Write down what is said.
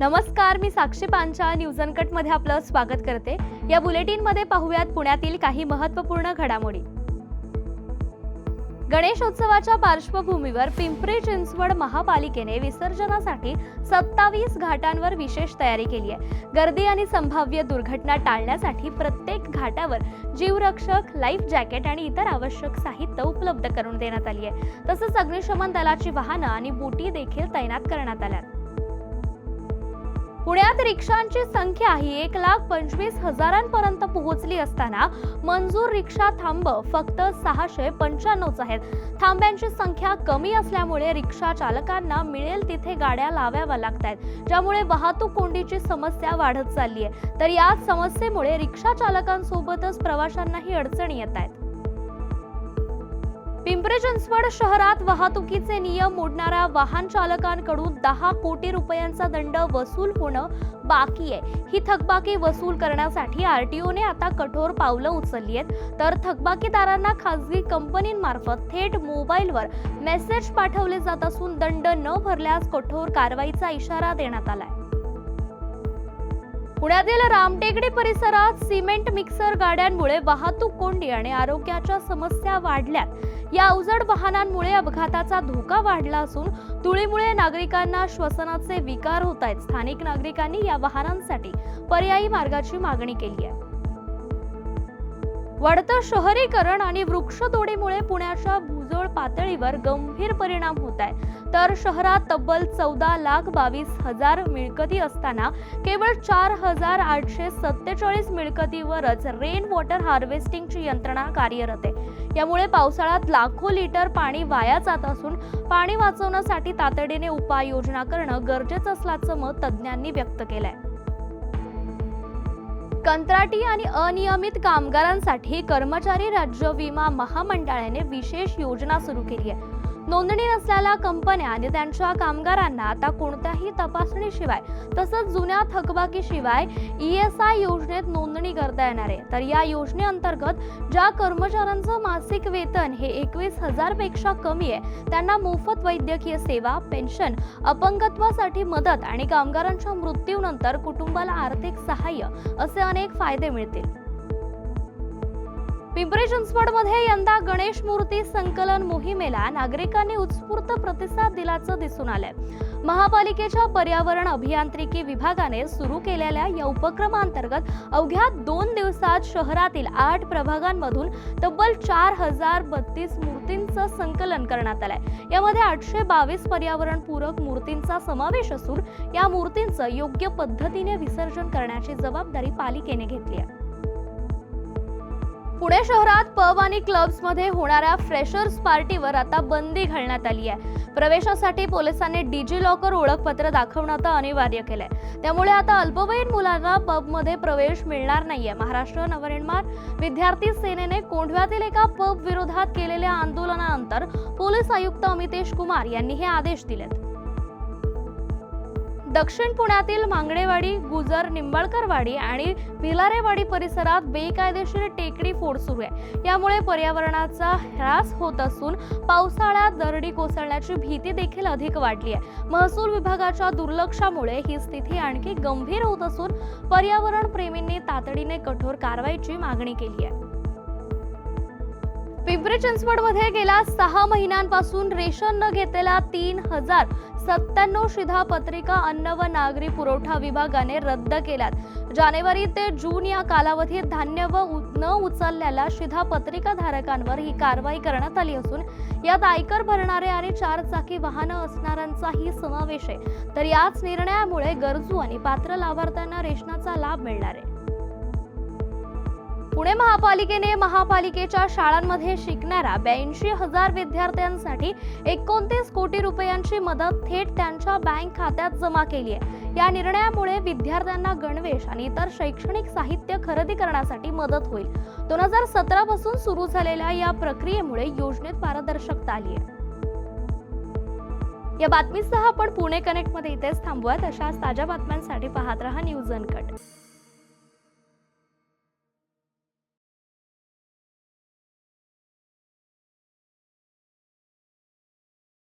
नमस्कार मी साक्षी पांचा न्यूज अनकटमध्ये आपलं स्वागत करते. या बुलेटिनमध्ये पाहूयात पुण्यातील काही महत्त्वपूर्ण घडामोडी. गणेशोत्सवाच्या पार्श्वभूमीवर पिंपरी चिंचवड महापालिकेने विसर्जनासाठी सत्तावीस घाटांवर विशेष तयारी केली आहे. गर्दी आणि संभाव्य दुर्घटना टाळण्यासाठी प्रत्येक घाटावर जीवरक्षक लाईफ जॅकेट आणि इतर आवश्यक साहित्य उपलब्ध करून देण्यात आली आहे. तसंच अग्निशमन दलाची वाहनं आणि बोटी देखील तैनात करण्यात आल्या पुण्यात रिक्षांची संख्या ही एक लाख पंचवीस हजारांपर्यंत पोहोचली असताना मंजूर रिक्षा थांब फक्त सहाशे पंच्याण्णवच आहेत. थांब्यांची संख्या कमी असल्यामुळे रिक्षा चालकांना मिळेल तिथे गाड्या लावाव्या लागत आहेत ज्यामुळे वाहतूक कोंडीची समस्या वाढत चालली आहे तर या समस्येमुळे रिक्षा चालकांसोबतच प्रवाशांनाही अडचणी येत आहेत पिंपरी चिंचवड शहरात वाहतुकीचे नियम मोडणाऱ्या वाहन चालकांकडून दहा कोटी रुपयांचा दंड वसूल होणं बाकी आहे. ही थकबाकी वसूल करण्यासाठी आर टी ओने आता कठोर पावलं उचलली आहेत. तर थकबाकीदारांना खासगी कंपनींमार्फत थेट मोबाईलवर मेसेज पाठवले जात असून दंड न भरल्यास कठोर कारवाईचा इशारा देण्यात आलाय. पुण्यातील रामटेकडी परिसरात सिमेंट मिक्सर गाड्यांमुळे वाहतूक कोंडी आणि आरोग्याच्या समस्या वाढल्यात. या अवजड वाहनांमुळे अपघाताचा धोका वाढला असून धुळीमुळे नागरिकांना श्वसनाचे विकार होत आहेत. स्थानिक नागरिकांनी या वाहनांसाठी पर्यायी मार्गाची मागणी केली आहे. वाढतं शहरीकरण आणि वृक्षतोडीमुळे पुण्याच्या भूजोळ पातळीवर गंभीर परिणाम होत आहे. तर शहरात तब्बल चौदा लाख बावीस हजार मिळकती असताना केवळ चार हजार आठशे सत्तेचाळीस मिळकतीवरच रेन वॉटर हार्वेस्टिंगची यंत्रणा कार्यरत आहे. यामुळे पावसाळ्यात लाखो लिटर पाणी वाया जात असून पाणी वाचवण्यासाठी तातडीने उपाययोजना करणं गरजेचं असल्याचं मत तज्ज्ञांनी व्यक्त केलंय. कंत्राटी आणि अनियमित कामगारांसाठी कर्मचारी राज्य विमा महामंडळाने विशेष योजना सुरू केली आहे. नोंदणी नसलेल्या कंपन्या आणि त्यांच्या कामगारांना आता कोणत्याही तपासणीशिवाय तसंच जुन्या थकबाकीशिवाय ई एस आय योजनेत नोंदणी करता येणार आहे. तर या योजनेअंतर्गत ज्या कर्मचाऱ्यांचं मासिक वेतन हे एकवीस हजारपेक्षा कमी आहे त्यांना मोफत वैद्यकीय सेवा पेन्शन अपंगत्वासाठी मदत आणि कामगारांच्या मृत्यूनंतर कुटुंबाला आर्थिक सहाय्य असे अनेक फायदे मिळतील. पिंपरी चिंचवडमध्ये यंदा गणेश मूर्ती संकलन मोहिमेला नागरिकांनी उत्स्फूर्त प्रतिसाद दिल्याचं दिसून आलंय. महापालिकेच्या पर्यावरण अभियांत्रिकी विभागाने सुरू केलेल्या या उपक्रमांतर्गत अवघ्या दोन दिवसात शहरातील आठ प्रभागांमधून तब्बल चार हजार बत्तीस मूर्तींचं संकलन करण्यात आलंय. यामध्ये आठशे बावीस पर्यावरणपूरक मूर्तींचा समावेश असून या मूर्तींचं योग्य पद्धतीने विसर्जन करण्याची जबाबदारी पालिकेने घेतली आहे. पुणे शहरात पब आणि क्लब्समध्ये होणाऱ्या फ्रेशर्स पार्टीवर आता बंदी घालण्यात आली आहे. प्रवेशासाठी पोलिसांनी डिजी लॉकर ओळखपत्र दाखवणं आता अनिवार्य केलंय. त्यामुळे आता अल्पवयीन मुलांना पबमध्ये प्रवेश मिळणार नाहीये. महाराष्ट्र नवनिर्माण विद्यार्थी सेनेने कोंढव्यातील एका पब विरोधात केलेल्या आंदोलनानंतर पोलीस आयुक्त अमितेश कुमार यांनी हे आदेश दिलेत. दक्षिण पुण्यातील मांगडेवाडी गुजर निंबाळकरवाडी आणि भिलारेवाडी परिसरात बेकायदेशीर टेकडी फोड सुरू आहे. यामुळे पर्यावरणाचा ह्रास होत असून पावसाळ्यात दरडी कोसळण्याची भीती देखील अधिक वाढली आहे. महसूल विभागाच्या दुर्लक्षामुळे ही स्थिती आणखी गंभीर होत असून पर्यावरण प्रेमींनी तातडीने कठोर कारवाईची मागणी केली आहे. पिंपरी चिंचवडमध्ये गेल्या सहा महिन्यांपासून रेशन न घेतलेला तीन हजार सत्त्याण्णव शिधापत्रिका अन्न व नागरी पुरवठा विभागाने रद्द केल्यात. जानेवारी ते जून या कालावधीत धान्य व उ- न उचलल्याला शिधापत्रिका धारकांवर ही कारवाई करण्यात आली असून यात आयकर भरणारे आणि चार चाकी वाहनं असणाऱ्यांचाही समावेश आहे. तर याच निर्णयामुळे गरजू आणि पात्र लाभार्थ्यांना रेशनाचा लाभ मिळणार आहे. पुणे महापालिकेने महापालिकेच्या शाळांमध्ये शिकणाऱ्या ब्याऐंशी हजार विद्यार्थ्यांसाठी एकोणतीस कोटी रुपयांची मदत थेट त्यांच्या बँक खात्यात जमा केली आहे. या निर्णयामुळे विद्यार्थ्यांना गणवेश आणि इतर शैक्षणिक साहित्य खरेदी करण्यासाठी मदत होईल. दोन हजार सतरा पासून सुरू झालेल्या या प्रक्रियेमुळे योजनेत पारदर्शकता आली आहे. या बातमीसह आपण पुणे कनेक्टमध्ये इथेच थांबूयात. अशाच ताज्या बातम्यांसाठी पाहत रहा न्यूज अनकट.